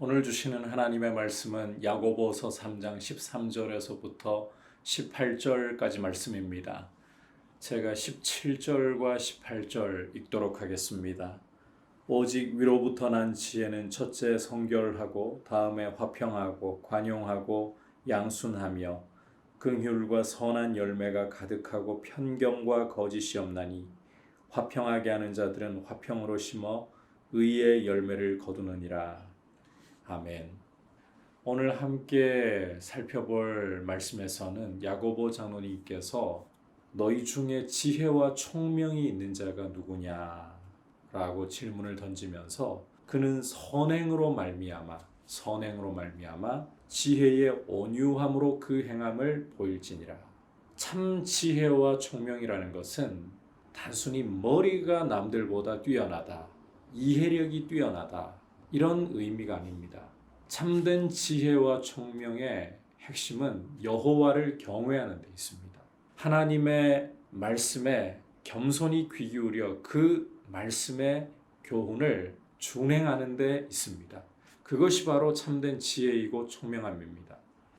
오늘 주시는 하나님의 말씀은 야고보서 3장 13절에서부터 18절까지 말씀입니다. 제가 17절과 18절 읽도록 하겠습니다. 오직 위로부터 난 지혜는 첫째 성결하고 다음에 화평하고 관용하고 양순하며 긍휼과 선한 열매가 가득하고 편견과 거짓이 없나니 화평하게 하는 자들은 화평으로 심어 의의 열매를 거두느니라. 아멘. 오늘 함께 살펴볼 말씀에서는 야고보 장로님께서 너희 중에 지혜와 총명이 있는 자가 누구냐 라고 질문을 던지면서 그는 선행으로 말미암아 선행으로 말미암아 지혜의 온유함으로 그 행함을 보일지니라. 참 지혜와 총명이라는 것은 단순히 머리가 남들보다 뛰어나다, 이해력이 뛰어나다 이런 의미가 아닙니다. 참된 지혜와 총명의 핵심은 여호와를 경외하는 데 있습니다. 하나님의 말씀에 겸손히 귀 기울여 그 말씀의 교훈을 준행하는 데 있습니다. 그것이 바로 참된 지혜이고 총명함입니다.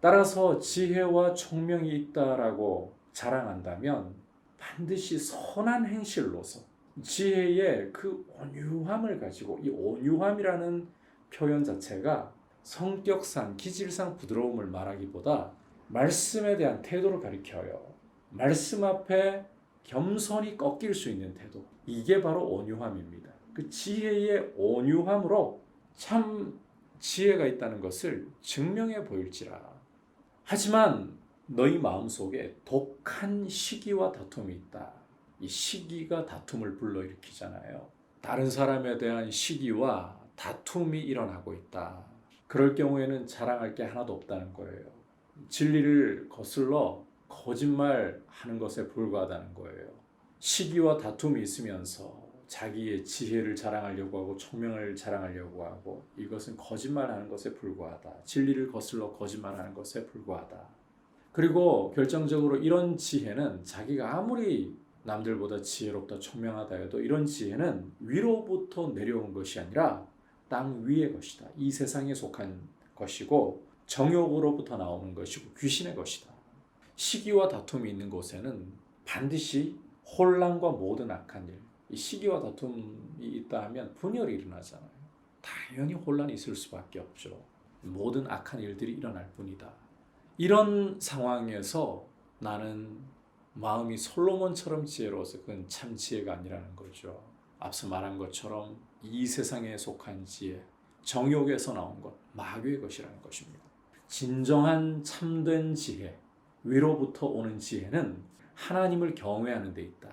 따라서 지혜와 총명이 있다라고 자랑한다면 반드시 선한 행실로서 지혜의 그 온유함을 가지고 이 온유함이라는 표현 자체가 성격상 기질상 부드러움을 말하기보다 말씀에 대한 태도를 가리켜요. 말씀 앞에 겸손히 꺾일 수 있는 태도. 이게 바로 온유함입니다. 그 지혜의 온유함으로 참 지혜가 있다는 것을 증명해 보일지라. 하지만 너희 마음속에 독한 시기와 다툼이 있다. 이 시기가 다툼을 불러일으키잖아요. 다른 사람에 대한 시기와 다툼이 일어나고 있다. 그럴 경우에는 자랑할 게 하나도 없다는 거예요. 진리를 거슬러 거짓말 하는 것에 불과하다는 거예요. 시기와 다툼이 있으면서 자기의 지혜를 자랑하려고 하고 총명을 자랑하려고 하고 이것은 거짓말하는 것에 불과하다. 진리를 거슬러 거짓말하는 것에 불과하다. 그리고 결정적으로 이런 지혜는 자기가 아무리 남들보다 지혜롭다 총명하다 해도 이런 지혜는 위로부터 내려온 것이 아니라 땅 위의 것이다. 이 세상에 속한 것이고 정욕으로부터 나오는 것이고 귀신의 것이다. 시기와 다툼이 있는 곳에는 반드시 혼란과 모든 악한 일, 이 시기와 다툼이 있다 하면 분열이 일어나잖아요. 당연히 혼란이 있을 수밖에 없죠. 모든 악한 일들이 일어날 뿐이다. 이런 상황에서 나는 마음이 솔로몬처럼 지혜로워서 그건 참 지혜가 아니라는 거죠. 앞서 말한 것처럼 이 세상에 속한 지혜, 정욕에서 나온 것, 마귀의 것이라는 것입니다. 진정한 참된 지혜, 위로부터 오는 지혜는 하나님을 경외하는 데 있다.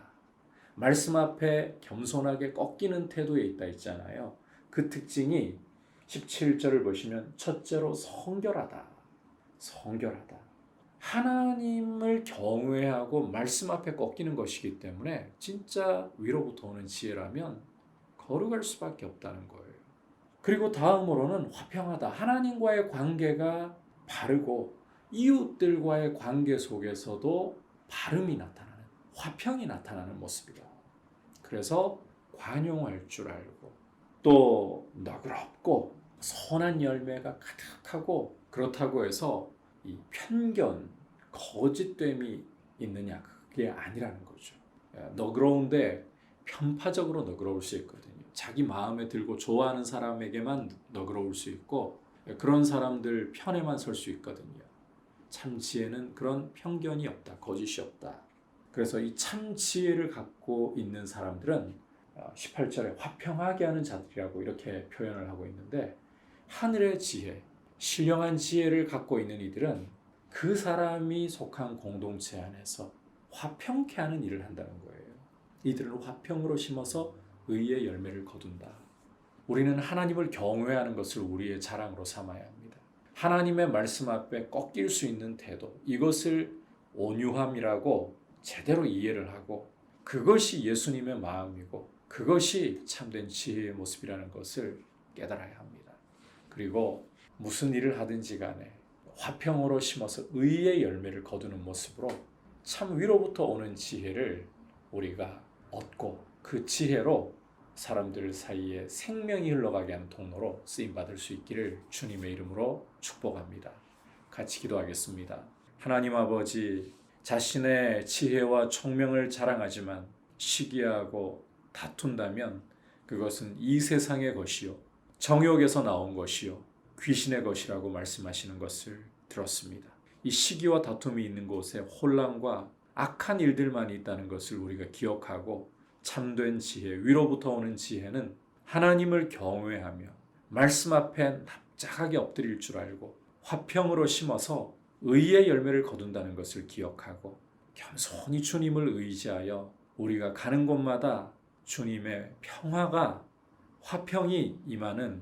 말씀 앞에 겸손하게 꺾이는 태도에 있다 있잖아요. 그 특징이 17절을 보시면 첫째로 성결하다. 성결하다. 하나님을 경외하고 말씀 앞에 꺾이는 것이기 때문에 진짜 위로부터 오는 지혜라면 거룩할 수밖에 없다는 거예요. 그리고 다음으로는 화평하다. 하나님과의 관계가 바르고 이웃들과의 관계 속에서도 바름이 나타나는 화평이 나타나는 모습이다. 그래서 관용할 줄 알고 또 너그럽고 선한 열매가 가득하고 그렇다고 해서 이 편견, 거짓됨이 있느냐 그게 아니라는 거죠. 너그러운데 편파적으로 너그러울 수 있거든요. 자기 마음에 들고 좋아하는 사람에게만 너그러울 수 있고 그런 사람들 편에만 설 수 있거든요. 참 지혜는 그런 편견이 없다, 거짓이 없다. 그래서 이 참 지혜를 갖고 있는 사람들은 18절에 화평하게 하는 자들이라고 이렇게 표현을 하고 있는데 하늘의 지혜, 신령한 지혜를 갖고 있는 이들은 그 사람이 속한 공동체 안에서 화평케 하는 일을 한다는 거예요. 이들은 화평으로 심어서 의의 열매를 거둔다. 우리는 하나님을 경외하는 것을 우리의 자랑으로 삼아야 합니다. 하나님의 말씀 앞에 꺾일 수 있는 태도, 이것을 온유함이라고 제대로 이해를 하고 그것이 예수님의 마음이고 그것이 참된 지혜의 모습이라는 것을 깨달아야 합니다. 그리고 무슨 일을 하든지 간에 화평으로 심어서 의의 열매를 거두는 모습으로 참 위로부터 오는 지혜를 우리가 얻고 그 지혜로 사람들 사이에 생명이 흘러가게 하는 통로로 쓰임 받을 수 있기를 주님의 이름으로 축복합니다. 같이 기도하겠습니다. 하나님 아버지 자신의 지혜와 총명을 자랑하지만 시기하고 다툰다면 그것은 이 세상의 것이요 정욕에서 나온 것이요 귀신의 것이라고 말씀하시는 것을 들었습니다. 이 시기와 다툼이 있는 곳에 혼란과 악한 일들만 있다는 것을 우리가 기억하고 참된 지혜, 위로부터 오는 지혜는 하나님을 경외하며 말씀 앞에 납작하게 엎드릴 줄 알고 화평으로 심어서 의의 열매를 거둔다는 것을 기억하고 겸손히 주님을 의지하여 우리가 가는 곳마다 주님의 평화가 화평이 임하는